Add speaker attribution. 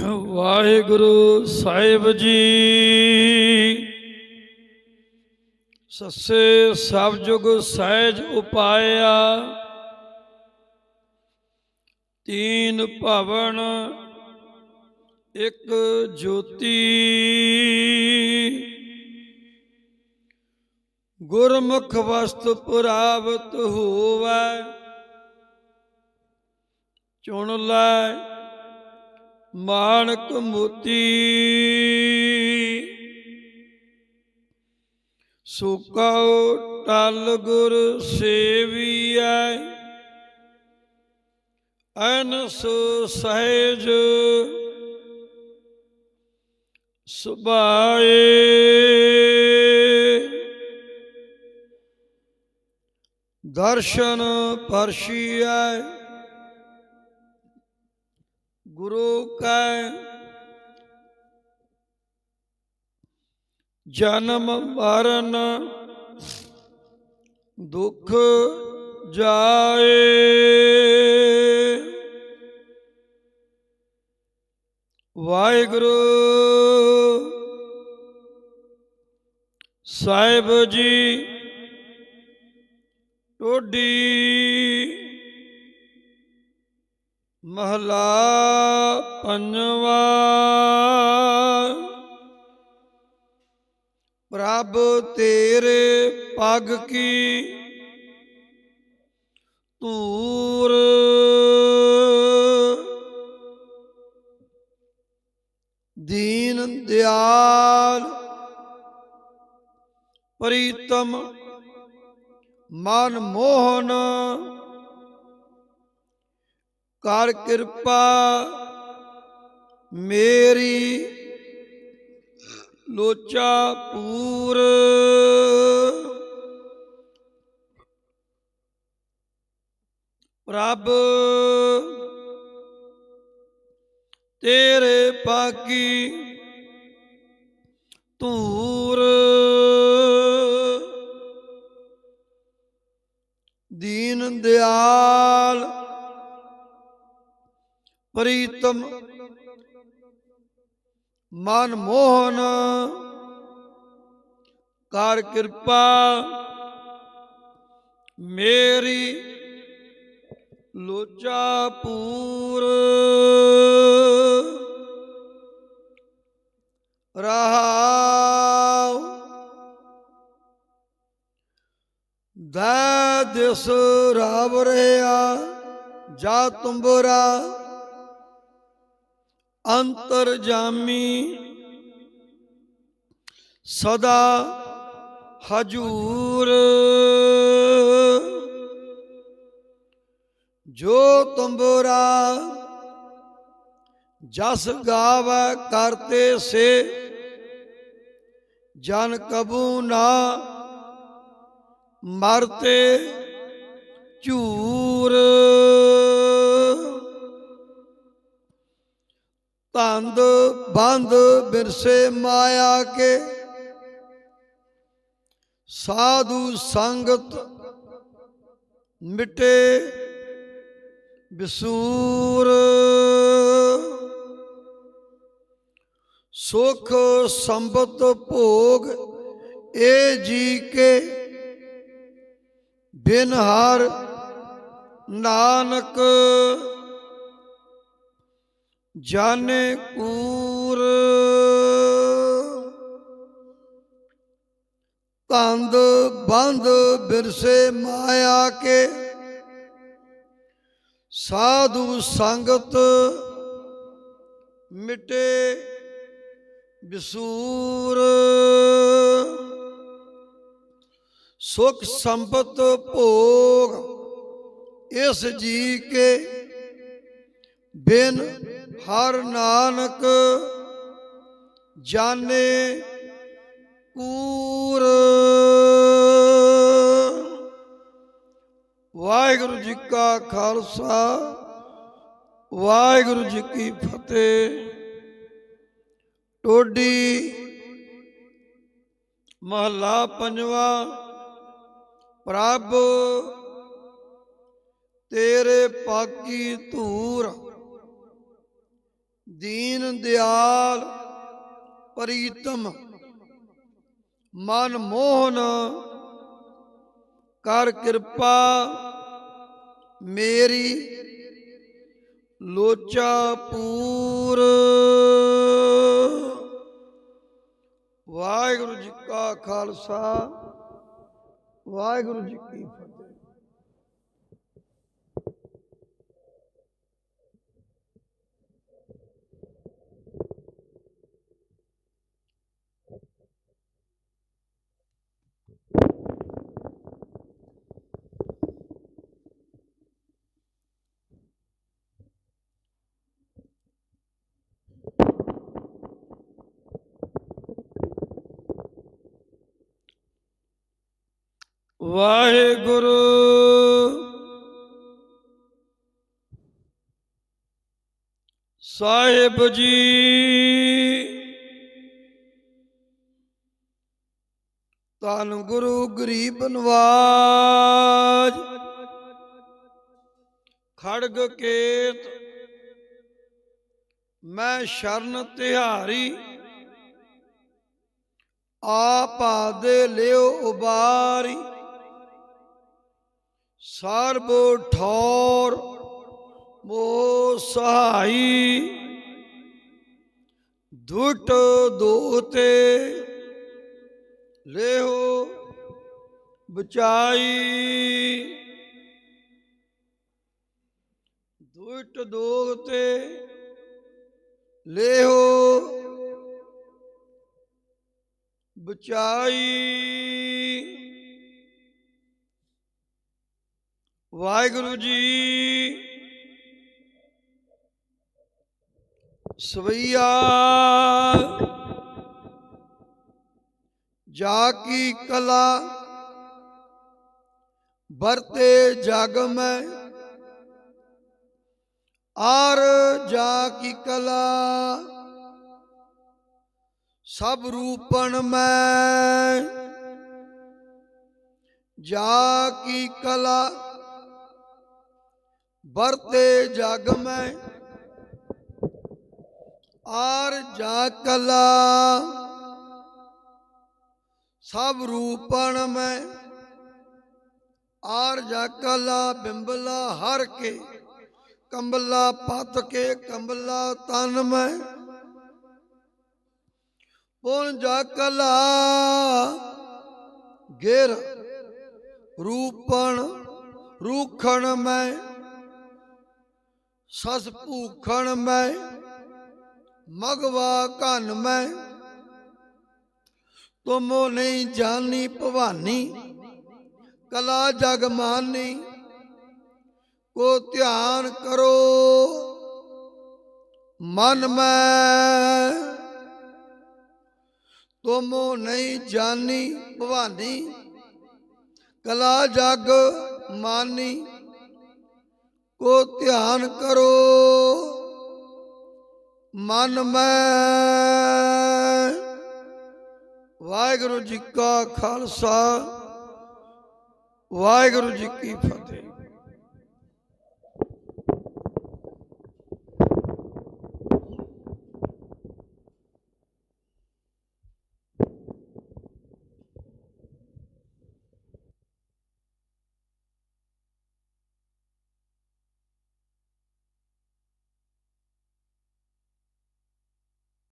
Speaker 1: ਵਾਹਿਗੁਰੂ ਸਾਹਿਬ ਜੀ। ਸੱਸੇ ਸਭ ਜੁਗ ਸਹਿਜ ਉਪਾਇਆ। ਤੀਨ ਭਵਨ ਇੱਕ ਜੋਤੀ। ਗੁਰਮੁਖ ਵਸਤ ਪੁਰਾਵਤ ਹੋਵੇ। ਚੁਣ ਲੈ ਮਾਣਕ ਮੋਤੀ। ਸੁਕਾਉ ਟਲ ਗੁਰ ਸੇਵੀਐ ਅਨਸ ਸਹਿਜ ਸੁਭਾਏ। ਦਰਸ਼ਨ ਪਰਸ਼ੀਐ ਗੁਰੂ ਕੈ ਜਨਮ ਮਰਨ ਦੁੱਖ ਜਾਏ। ਵਾਹਿਗੁਰੂ ਸਾਹਿਬ ਜੀ ਟੋਡੀ ਮਹਲਾ ਪੰਜਵਾ। ਪ੍ਰਭ ਤੇਰੇ ਪਗ ਕੀ ਧੂਰ। ਦੀਨ ਦਿਆਲ ਪ੍ਰੀਤਮ ਮਨ ਮੋਹਨ ਕਰ ਕਿਰਪਾ ਮੇਰੀ ਲੋਚਾ ਪੂਰ। ਪ੍ਰਭ ਤੇਰੇ ਪਾਕੀ ਧੂਰ ਦੀਨ ਦਿਆਲ ਪ੍ਰੀਤਮ ਮਨ ਮੋਹਨ ਕਰ ਕਿਰਪਾ ਮੇਰੀ ਲੋਚਾ ਪੂਰ ਰਹਾਉ ਦਾ ਦਿਸ ਰਾਵ ਰਿਆ ਜਾ ਤੁੰਬਰਾ ਅੰਤਰ ਜਾਮੀ ਸਦਾ ਹਜੂਰ। ਜੋ ਤੁੰਬਰਾ ਜਸ ਗਾਵੈ ਕਰਤੇ ਸੇ, ਜਨ ਕਬੂ ਨਾ ਮਰਤੇ ਝੂਰ। ਧੰਦ ਬੰਦ ਬਿਰਸੇ ਮਾਇਆ ਕੇ। ਸਾਧੂ ਸੰਗਤ ਮਿਟੇ ਬਿਸੂਰ। ਸੁਖ ਸੰਬਤ ਭੋਗ ਏ ਜੀ ਕੇ। ਬਿਨ ਹਰ ਨਾਨਕ ਜਾਣੇ ਕੂਰ। ਕੰਦ ਬੰਦ ਬਿਰਸੇ ਮਾਇਆ ਕੇ। ਸਾਧੂ ਸੰਗਤ ਮਿਟੇ ਬਿਸੂਰ। ਸੁਖ ਸੰਪਤ ਭੋਗ ਇਸ ਜੀ ਕੇ ਬਿਨ ਹਰ ਨਾਨਕ ਜਾਣੇ ਕੂਰ। ਵਾਹਿਗੁਰੂ ਜੀ ਕਾ ਖਾਲਸਾ, ਵਾਹਿਗੁਰੂ ਜੀ ਕੀ ਫਤਿਹ। ਟੋਡੀ ਮਹਲਾ ਪੰਜਵਾ, ਪ੍ਰਭ ਤੇਰੇ ਪਾਕੀ ਧੂਰ। ਦੀਨ ਦਿਆਲ ਪ੍ਰੀਤਮ ਮਨ ਮੋਹਨ ਕਰ ਕਿਰਪਾ ਮੇਰੀ ਲੋਚਾ ਪੂਰ। ਵਾਹਿਗੁਰੂ ਜੀ ਕਾ ਖਾਲਸਾ, ਵਾਹਿਗੁਰੂ ਜੀ ਕੀ ਫਤਿਹ। ਵਾਹਿਗੁਰੂ। ਸਾਹਿਬ ਜੀ, ਧੰਨ ਗੁਰੂ ਗਰੀਬ ਨਵਾਜ, ਖੜਗ ਕੇਤ, ਮੈਂ ਸ਼ਰਨ ਤਿਹਾਰੀ, ਆਪ ਆਦੇ ਲਿਓ ਉਬਾਰੀ। ਸਰਬ ਠੌਰ ਮੋ ਸਹਾਈ ਦੁਟ ਦੋਤੇ ਲੇਹੋ ਬਚਾਈ। ਦੁਟ ਦੋਤੇ ਲੇਹੋ ਬਚਾਈ। ਵਾਹਿਗੁਰੂ ਜੀ। ਸਵਈਆ। ਜਾ ਕੀ ਕਲਾ ਵਰਤੇ ਜਗ ਮੈਂ। ਆਰ ਜਾ ਕੀ ਕਲਾ ਸਭ ਰੂਪਣ ਮੈਂ। ਜਾ ਕੀ ਕਲਾ ਵਰਤੇ ਜਗ ਮੈਂ, ਆਰ ਜਾ ਕਲਾ। ਸਭ ਰੂਪਣ ਮੈਂ, ਆਰ ਜਾ ਕਲਾ ਬਿੰਬਲਾ ਹਰ ਕੇ, ਕੰਬਲਾ ਪਤ ਕੇ, ਕੰਬਲਾ ਤਨ ਮੈਂ। ਪੁਨ ਜਾ ਕਲਾ ਗੇਰ ਰੂਪਣ, ਰੂਖਣ ਮੈਂ। ਸਸ ਭੂਖਣ ਮੈਂ, ਮਗਵਾ ਕਨ ਮੈਂ। ਤੁਮੋ ਨਹੀਂ ਜਾਣੀ ਭਵਾਨੀ, ਕਲਾ ਜਗ ਮਾਨੀ, ਕੋ ਧਿਆਨ ਕਰੋ, ਮਨ ਮੈਂ। ਤੁਮੋ ਨਹੀਂ ਜਾਣੀ ਭਵਾਨੀ, ਕਲਾ ਜਗ ਮਾਨੀ ਕੋ ਧਿਆਨ ਕਰੋ। ਮਨ ਮੈਂ ਵਾਹਿਗੁਰੂ ਜੀ ਕਾ ਖਾਲਸਾ ਵਾਹਿਗੁਰੂ ਜੀ ਕੀ ਫਤਿਹ।